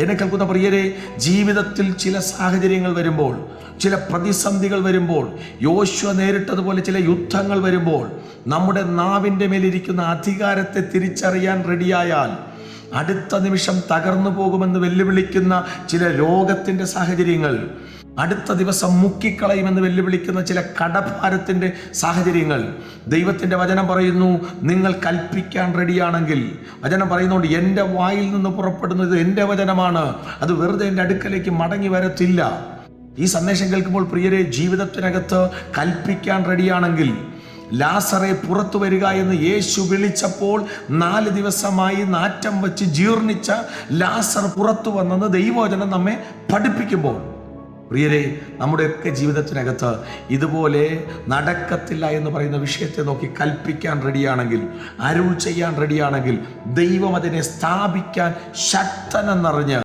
എന്നെ കേൾക്കുന്ന പ്രിയരെ ജീവിതത്തിൽ ചില സാഹചര്യങ്ങൾ വരുമ്പോൾ ചില പ്രതിസന്ധികൾ വരുമ്പോൾ യോശുവ നേരിട്ടതുപോലെ ചില യുദ്ധങ്ങൾ വരുമ്പോൾ നമ്മുടെ നാവിന്റെ മേലിരിക്കുന്ന അധികാരത്തെ തിരിച്ചറിയാൻ റെഡിയായാൽ അടുത്ത നിമിഷം തകർന്നു പോകുമെന്ന് വെല്ലുവിളിക്കുന്ന ചില രോഗത്തിന്റെ സാഹചര്യങ്ങൾ അടുത്ത ദിവസം മുക്കിക്കളയുമെന്ന് വെല്ലുവിളിക്കുന്ന ചില കടഭാരത്തിന്റെ സാഹചര്യങ്ങൾ. ദൈവത്തിന്റെ വചനം പറയുന്നു നിങ്ങൾ കൽപ്പിക്കാൻ റെഡിയാണെങ്കിൽ. വചനം പറയുന്നുണ്ട് എന്റെ വായിൽ നിന്ന് പുറപ്പെടുന്നത് എന്റെ വചനമാണ്. അത് വെറുതെ എന്റെ അടുക്കലേക്ക് മടങ്ങി വരത്തില്ല. ഈ സന്ദേശം കേൾക്കുമ്പോൾ പ്രിയരെ ജീവിതത്തിനകത്ത് കൽപ്പിക്കാൻ റെഡിയാണെങ്കിൽ ലാസറെ പുറത്തു വരിക എന്ന് യേശു വിളിച്ചപ്പോൾ നാല് ദിവസമായി നാറ്റം വച്ച് ജീർണിച്ച ലാസർ പുറത്തു വന്നെന്ന് ദൈവവചനം നമ്മെ പഠിപ്പിക്കുമ്പോൾ പ്രിയരെ നമ്മുടെയൊക്കെ ജീവിതത്തിനകത്ത് ഇതുപോലെ നടക്കത്തില്ല എന്ന് പറയുന്ന വിഷയത്തെ നോക്കി കൽപ്പിക്കാൻ റെഡിയാണെങ്കിൽ അരുൾ ചെയ്യാൻ റെഡിയാണെങ്കിൽ ദൈവം അതിനെ സ്ഥാപിക്കാൻ ശക്തനെന്നറിഞ്ഞ്